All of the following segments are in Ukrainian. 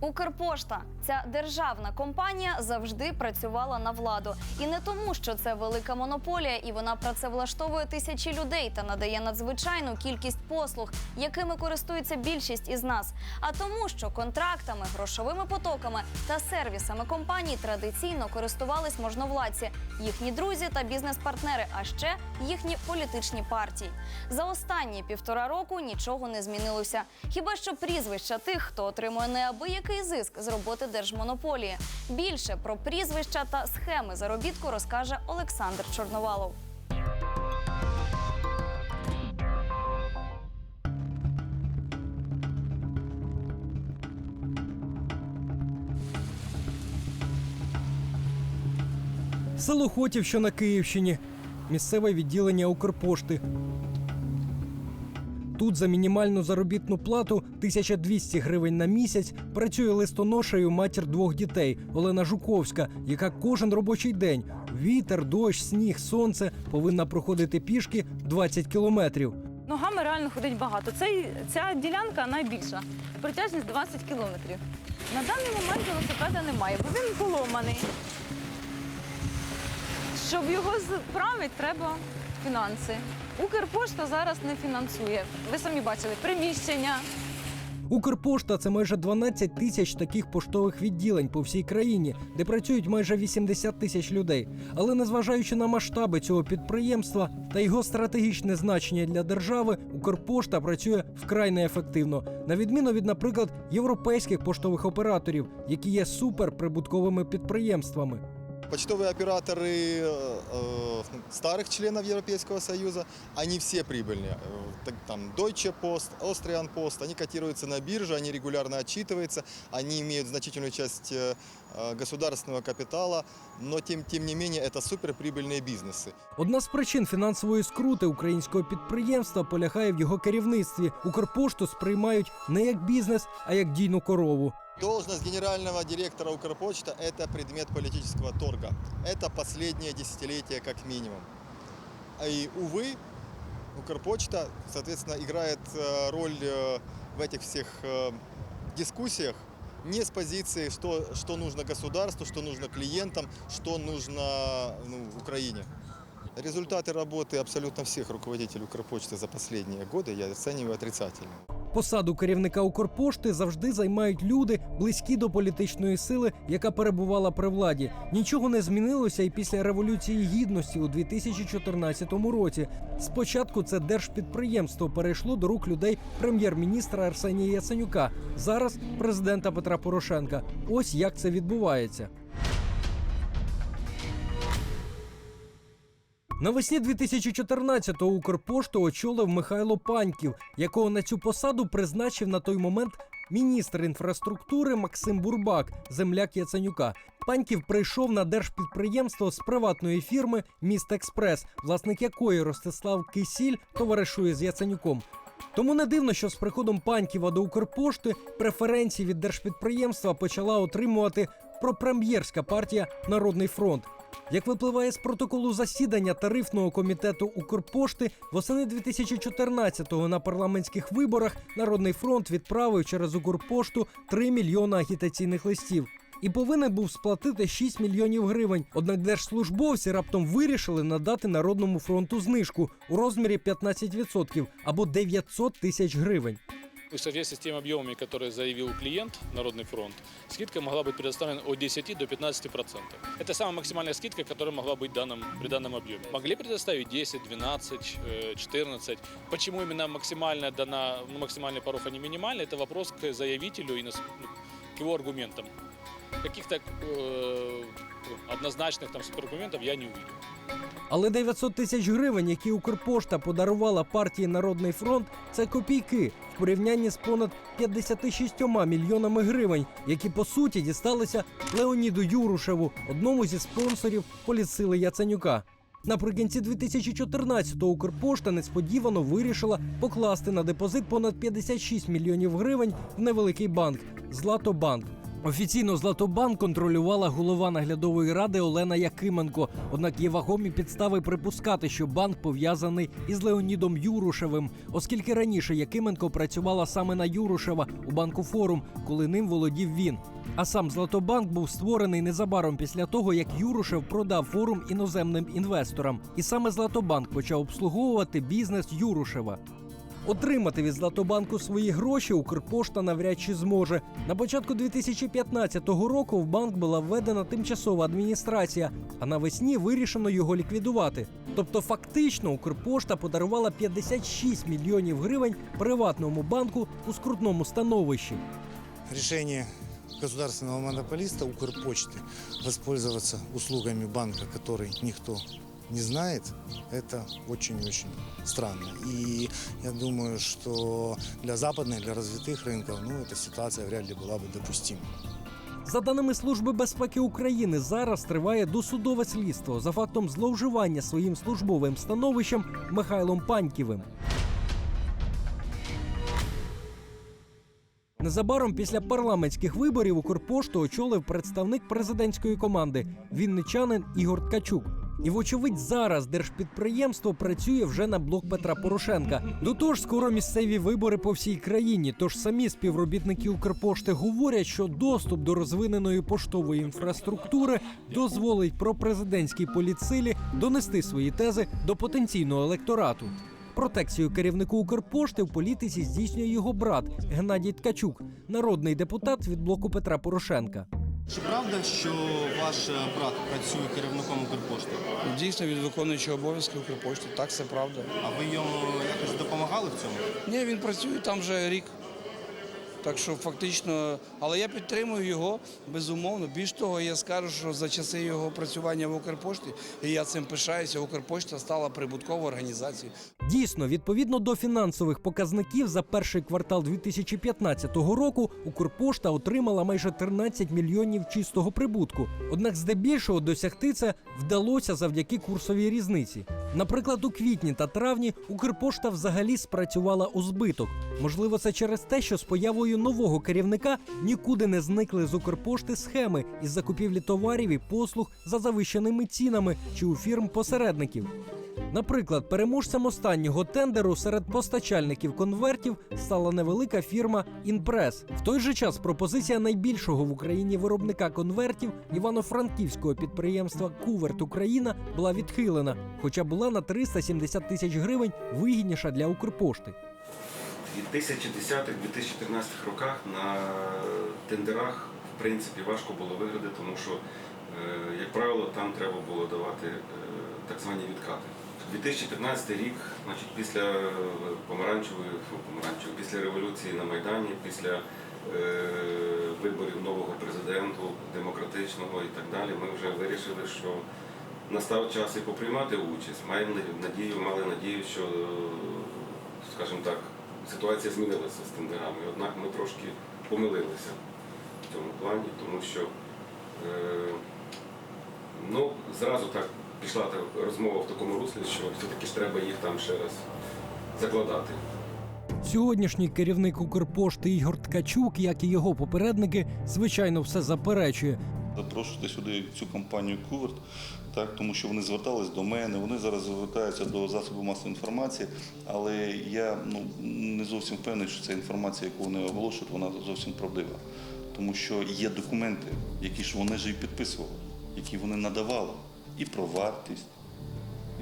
Укрпошта ця державна компанія завжди працювала на владу, і не тому, що це велика монополія, і вона працевлаштовує тисячі людей та надає надзвичайну кількість послуг, якими користується більшість із нас, а тому, що контрактами, грошовими потоками та сервісами компаній традиційно користувались можновладці, їхні друзі та бізнес-партнери, а ще їхні політичні партії. За останні півтора року нічого не змінилося. Хіба що прізвища тих, хто отримує неабиякий зиск з роботи держмонополії. Більше про прізвища та схеми заробітку розкаже Олександр Чорновалов. Село Хотів, що на Київщині, місцеве відділення Укрпошти. Тут за мінімальну заробітну плату 1200 гривень на місяць працює листоношею матір двох дітей Олена Жуковська, яка кожен робочий день вітер, дощ, сніг, сонце повинна проходити пішки 20 кілометрів. Ногами реально ходить багато. Цей, ця ділянка найбільша. Протяжність 20 кілометрів. На даний момент велосипеда немає, бо він поломаний. Щоб його справити, треба фінанси. Укрпошта зараз не фінансує. Ви самі бачили приміщення. Укрпошта це майже 12 тисяч таких поштових відділень по всій країні, де працюють майже 80 тисяч людей. Але незважаючи на масштаби цього підприємства та його стратегічне значення для держави, Укрпошта працює вкрай неефективно, на відміну від, наприклад, європейських поштових операторів, які є суперприбутковими підприємствами. Почтовые операторы э, э, старых членов Европейского Союза, они все прибыльные. Э, так- Там Deutsche Post, Austrian Post, они котируются на бирже, они регулярно отчитываются, они имеют значительную часть э, э, государственного капитала, но тем, тем не менее это суперприбыльные бизнесы. Одна з причин фінансової скрути українського підприємства полягає в його керівництві. Укрпошту сприймають не як бізнес, а як дійну корову. Должность генерального директора Укрпочта – это предмет политического торга. Это последнее десятилетие как минимум. А И, увы, Укрпочта, соответственно, играет э, роль э, в этих всех э, дискуссиях не с позиции, что, что нужно государству, что нужно клиентам, что нужно ну, Украине. Результаты работы абсолютно всех руководителей Укрпочты за последние годы я оцениваю отрицательно. Посаду керівника Укрпошти завжди займають люди, близькі до політичної сили, яка перебувала при владі. Нічого не змінилося і після революції гідності у 2014 році. Спочатку це держпідприємство перейшло до рук людей прем'єр-міністра Арсенія Яценюка, зараз президента Петра Порошенка. Ось як це відбувається. Навесні 2014-го Укрпошту очолив Михайло Паньків, якого на цю посаду призначив на той момент міністр інфраструктури Максим Бурбак, земляк Яценюка. Паньків прийшов на держпідприємство з приватної фірми Міст Експрес, власник якої Ростислав Кисіль товаришує з Яценюком. Тому не дивно, що з приходом Паньківа до Укрпошти преференції від держпідприємства почала отримувати пропрем'єрська партія Народний фронт. Як випливає з протоколу засідання тарифного комітету Укрпошти, восени 2014-го на парламентських виборах Народний фронт відправив через Укрпошту 3 мільйона агітаційних листів. І повинен був сплатити 6 мільйонів гривень. Однак держслужбовці раптом вирішили надати Народному фронту знижку у розмірі 15% або 900 тисяч гривень. В соответствии с теми объемами, которые заявил клиент, Народный фронт, скидка могла быть предоставлена от 10 до 15%. Это самая максимальная скидка, которая могла быть в данном, при данном объеме. Могли предоставить 10, 12, э, 14. Почему именно максимальная дана, ну, максимальный порог, а не минимальный, это вопрос к заявителю и к его аргументам. Каких-то э, однозначных там супераргументов я не увидел. Але 900 тисяч гривень, які Укрпошта подарувала партії Народний фронт, це копійки в порівнянні з понад 56 мільйонами гривень, які по суті дісталися Леоніду Юрушеву, одному зі спонсорів політсили Яценюка. Наприкінці 2014-го Укрпошта несподівано вирішила покласти на депозит понад 56 мільйонів гривень в невеликий банк Златобанк. Офіційно Златобанк контролювала голова наглядової ради Олена Якименко. Однак є вагомі підстави припускати, що банк пов'язаний із Леонідом Юрушевим, оскільки раніше Якименко працювала саме на Юрушева у банку Форум, коли ним володів він. А сам Златобанк був створений незабаром після того, як Юрушев продав форум іноземним інвесторам. І саме Златобанк почав обслуговувати бізнес Юрушева. Отримати від Златобанку свої гроші Укрпошта навряд чи зможе. На початку 2015 року в банк була введена тимчасова адміністрація, а навесні вирішено його ліквідувати. Тобто, фактично, Укрпошта подарувала 56 мільйонів гривень приватному банку у скрутному становищі. решение государственного монополиста Укрпочты воспользоваться услугами банка, который никто не знает, это очень-очень странно. И я думаю, что для западных, для развитых рынков, ну, эта ситуация вряд ли была бы допустима. За даними Служби безпеки України, зараз триває досудове слідство за фактом зловживання своїм службовим становищем Михайлом Паньківим. Незабаром після парламентських виборів Укрпошту очолив представник президентської команди вінничанин Ігор Ткачук. І, вочевидь, зараз держпідприємство працює вже на блок Петра Порошенка. До того ж, скоро місцеві вибори по всій країні. Тож самі співробітники Укрпошти говорять, що доступ до розвиненої поштової інфраструктури дозволить пропрезидентській політсилі донести свої тези до потенційного електорату. Протекцію керівнику Укрпошти в політиці здійснює його брат Геннадій Ткачук, народний депутат від блоку Петра Порошенка. Чи правда, що ваш е, брат працює керівником Укрпошти? Дійсно, від виконуючого обов'язки Укрпошти. Так, це правда. А ви йому якось допомагали в цьому? Ні, він працює там вже рік. Так що фактично, але я підтримую його безумовно. Більш того, я скажу, що за часи його працювання в Укрпошті, і я цим пишаюся, Укрпошта стала прибутковою організацією. Дійсно, відповідно до фінансових показників за перший квартал 2015 року Укрпошта отримала майже 13 мільйонів чистого прибутку. Однак, здебільшого досягти це вдалося завдяки курсовій різниці. Наприклад, у квітні та травні Укрпошта взагалі спрацювала у збиток. Можливо, це через те, що з появою нового керівника нікуди не зникли з Укрпошти схеми із закупівлі товарів і послуг за завищеними цінами чи у фірм посередників. Наприклад, переможцем останнього тендеру серед постачальників конвертів стала невелика фірма Інпрес. В той же час пропозиція найбільшого в Україні виробника конвертів івано-франківського підприємства Куверт Україна була відхилена, хоча була на 370 тисяч гривень вигідніша для Укрпошти. І 2010-2014 роках на тендерах в принципі важко було виграти, тому що, е, як правило, там треба було давати е, так звані відкати. 2015 рік, значить, після е, помаранчевої, помаранчевої, після революції на Майдані, після виборів нового президенту, демократичного і так далі, ми вже вирішили, що настав час і поприймати участь. Маємо надію, мали надію, що, скажімо так, ситуація змінилася з тендерами. Однак ми трошки помилилися в цьому плані, тому що е, ну, зразу так пішла та розмова в такому руслі, що все-таки ж треба їх там ще раз закладати. Сьогоднішній керівник Укрпошти Ігор Ткачук, як і його попередники, звичайно, все заперечує. Запрошувати сюди цю компанію Куверт, так, тому що вони звертались до мене, вони зараз звертаються до засобів масової інформації, але я ну, не зовсім впевнений, що ця інформація, яку вони оголошують, вона зовсім правдива. Тому що є документи, які ж вони ж і підписували, які вони надавали, і про вартість.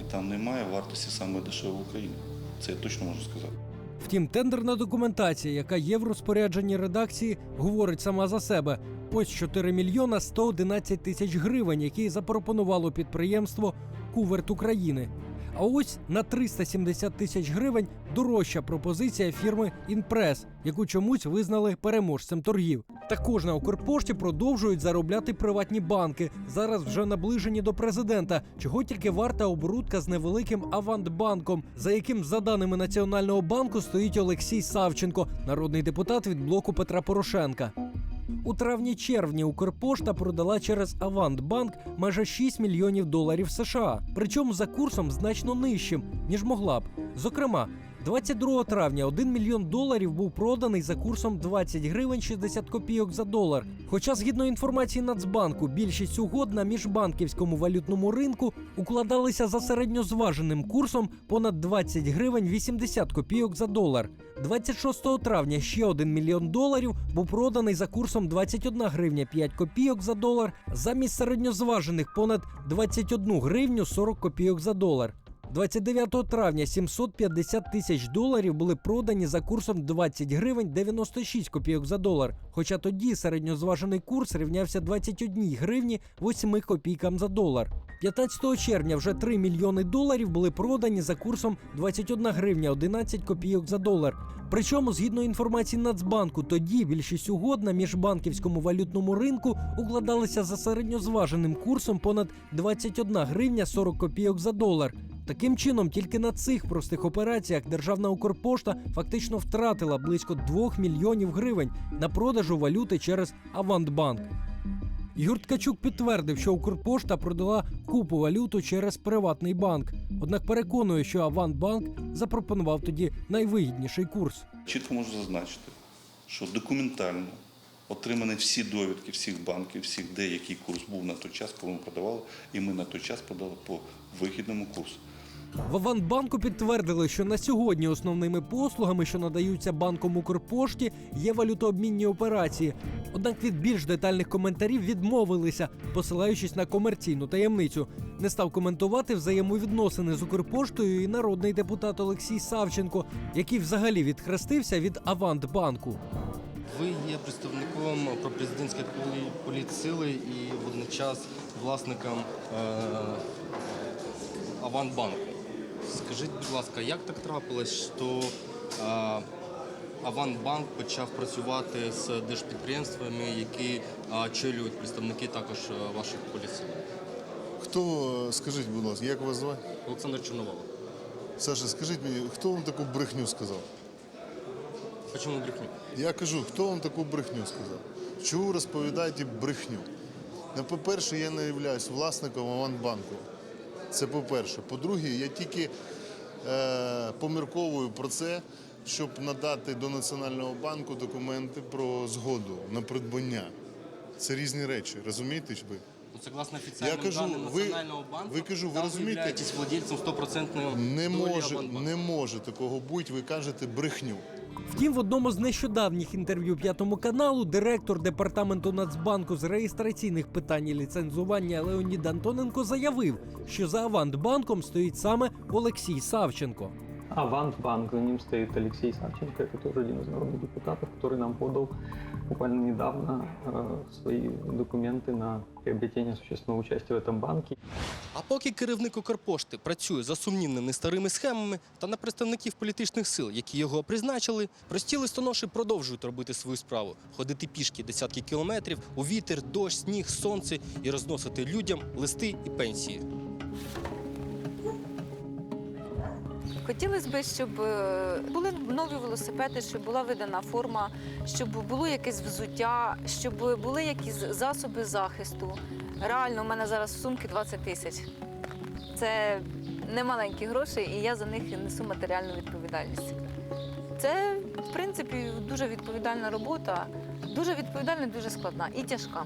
І там немає вартості саме дешевої в Україні. Це я точно можу сказати. Втім, тендерна документація, яка є в розпорядженні редакції, говорить сама за себе. Ось 4 мільйона 111 тисяч гривень, які запропонувало підприємство Куверт України. А ось на 370 тисяч гривень дорожча пропозиція фірми Інпрес, яку чомусь визнали переможцем торгів. Також на Укрпошті продовжують заробляти приватні банки, зараз вже наближені до президента, чого тільки варта оборудка з невеликим Авантбанком, за яким, за даними Національного банку, стоїть Олексій Савченко, народний депутат від блоку Петра Порошенка. У травні-червні Укрпошта продала через Авантбанк майже 6 мільйонів доларів США, причому за курсом значно нижчим, ніж могла б. Зокрема, 22 травня 1 мільйон доларів був проданий за курсом 20 гривень 60 копійок за долар. Хоча, згідно інформації Нацбанку, більшість угод на міжбанківському валютному ринку укладалися за середньозваженим курсом понад 20 гривень 80 копійок за долар. 26 травня ще 1 мільйон доларів був проданий за курсом 21 гривня 5 копійок за долар, замість середньозважених понад 21 гривню 40 копійок за долар. 29 травня 750 тисяч доларів були продані за курсом 20 гривень 96 копійок за долар. Хоча тоді середньозважений курс рівнявся 21 гривні 8 копійкам за долар. 15 червня вже 3 мільйони доларів були продані за курсом 21 гривня 11 копійок за долар. Причому, згідно інформації Нацбанку, тоді більшість угод на міжбанківському валютному ринку укладалися за середньозваженим курсом понад 21 гривня 40 копійок за долар. Таким чином, тільки на цих простих операціях Державна Укрпошта фактично втратила близько 2 мільйонів гривень на продажу валюти через Авантбанк. Юр Ткачук підтвердив, що Укрпошта продала купу валюту через приватний банк. Однак переконує, що Авантбанк запропонував тоді найвигідніший курс. Чітко можу зазначити, що документально отримані всі довідки всіх банків, всіх, де який курс був на той час, коли ми продавали, і ми на той час продали по вигідному курсу. В Авантбанку підтвердили, що на сьогодні основними послугами, що надаються банком Укрпошті, є валютообмінні операції. Однак від більш детальних коментарів відмовилися, посилаючись на комерційну таємницю. Не став коментувати взаємовідносини з Укрпоштою і народний депутат Олексій Савченко, який взагалі відхрестився від Авантбанку. Ви є представником пропрезидентської полі- політсили і водночас власником е, Аванбанку. Скажіть, будь ласка, як так трапилось, що е, Аванбанк почав працювати з держпідприємствами, які е, очолюють представники також ваших політсил? Хто, скажіть, будь ласка, як вас звати? Олександр Чорноволов. Саша, скажіть мені, хто вам таку брехню сказав? Чому брехню? Я кажу, хто вам таку брехню сказав? Чого ви розповідаєте брехню? Ну, по-перше, я не являюсь власником Аванбанку. Це по-перше. По-друге, я тільки е, помірковую про це, щоб надати до Національного банку документи про згоду на придбання. Це різні речі, розумієте ж ви? Ну, Согласно офіційним кажу, даним ви- Національного банку, ви кажу, ви там розумієте? являєтесь владельцем 100% Не долі може, Аванбанку. не може такого бути, ви кажете брехню. Втім, в одному з нещодавніх інтерв'ю п'ятому каналу директор департаменту Нацбанку з реєстраційних питань і ліцензування Леонід Антоненко заявив, що за Авантбанком стоїть саме Олексій Савченко. Авантбанк, за ним стоит Алексей Савченко, это тоже один из народных депутатов, который нам подал буквально недавно э, свои документы на приобретение существенного участия в этом банке. А поки керівник Укрпошти працює за сумнівними старими схемами та на представників політичних сил, які його призначили, прості листоноші продовжують робити свою справу, ходити пішки десятки кілометрів у вітер, дощ, сніг, сонце і розносити людям листи і пенсії. Хотілося б, щоб е, були нові велосипеди, щоб була видана форма, щоб було якесь взуття, щоб були якісь засоби захисту. Реально, у мене зараз сумки 20 тисяч. Це немаленькі гроші, і я за них несу матеріальну відповідальність. Це, в принципі, дуже відповідальна робота, дуже відповідальна, дуже складна і тяжка.